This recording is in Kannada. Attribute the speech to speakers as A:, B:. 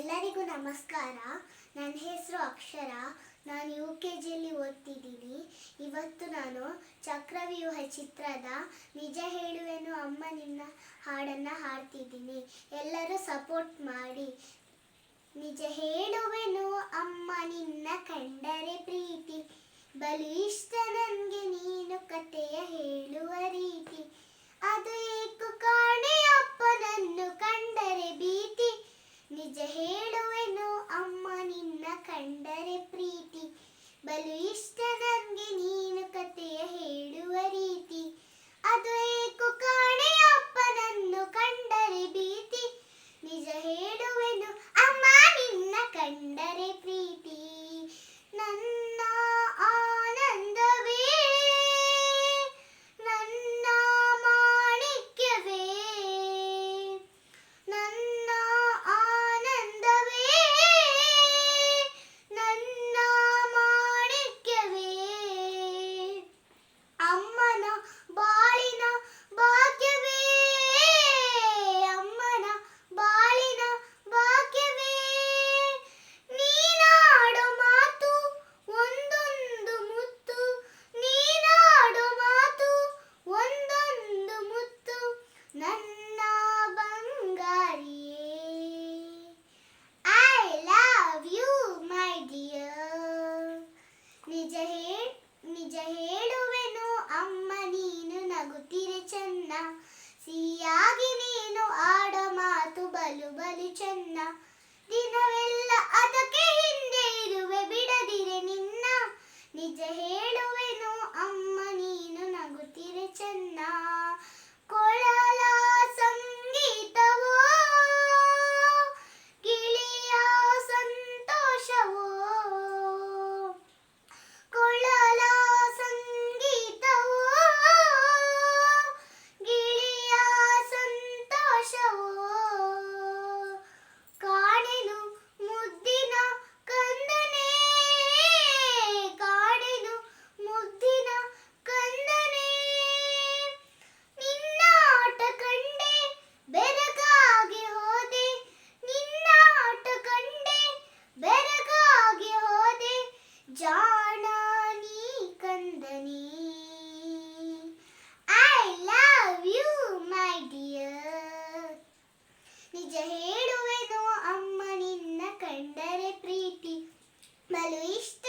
A: ಎಲ್ಲರಿಗೂ ನಮಸ್ಕಾರ. ನನ್ನ ಹೆಸರು ಅಕ್ಷರ. ನಾನು ಯು ಕೆ ಜಿಯಲ್ಲಿ ಓದ್ತಿದ್ದೀನಿ. ಇವತ್ತು ನಾನು ಚಕ್ರವ್ಯೂಹ ಚಿತ್ರದ ನಿಜ ಹೇಳುವೆನು ಅಮ್ಮ ನಿನ್ನ ಹಾಡನ್ನು ಹಾಡ್ತಿದ್ದೀನಿ. ಎಲ್ಲರೂ ಸಪೋರ್ಟ್ ಮಾಡಿ. ನಿಜ ಹೇಳುವೆನು Balı işte ನಗುತ್ತೀರೆ ಚೆನ್ನ. ಸಿಹಿಯಾಗಿ ನೀನು ಆಡ ಮಾತು ಬಲು ಬಲು ಚೆನ್ನ. ದಿನವೆಲ್ಲ ಅದಕ್ಕೆ ಹಿಂದೆ ಇರುವೆ ಬಿಡದಿರೆ ನಿನ್ನ. ನಿಜ ಹೇಳ ಎಂದರೆ ಪ್ರೀತಿ. ಮಲು ಇಷ್ಟ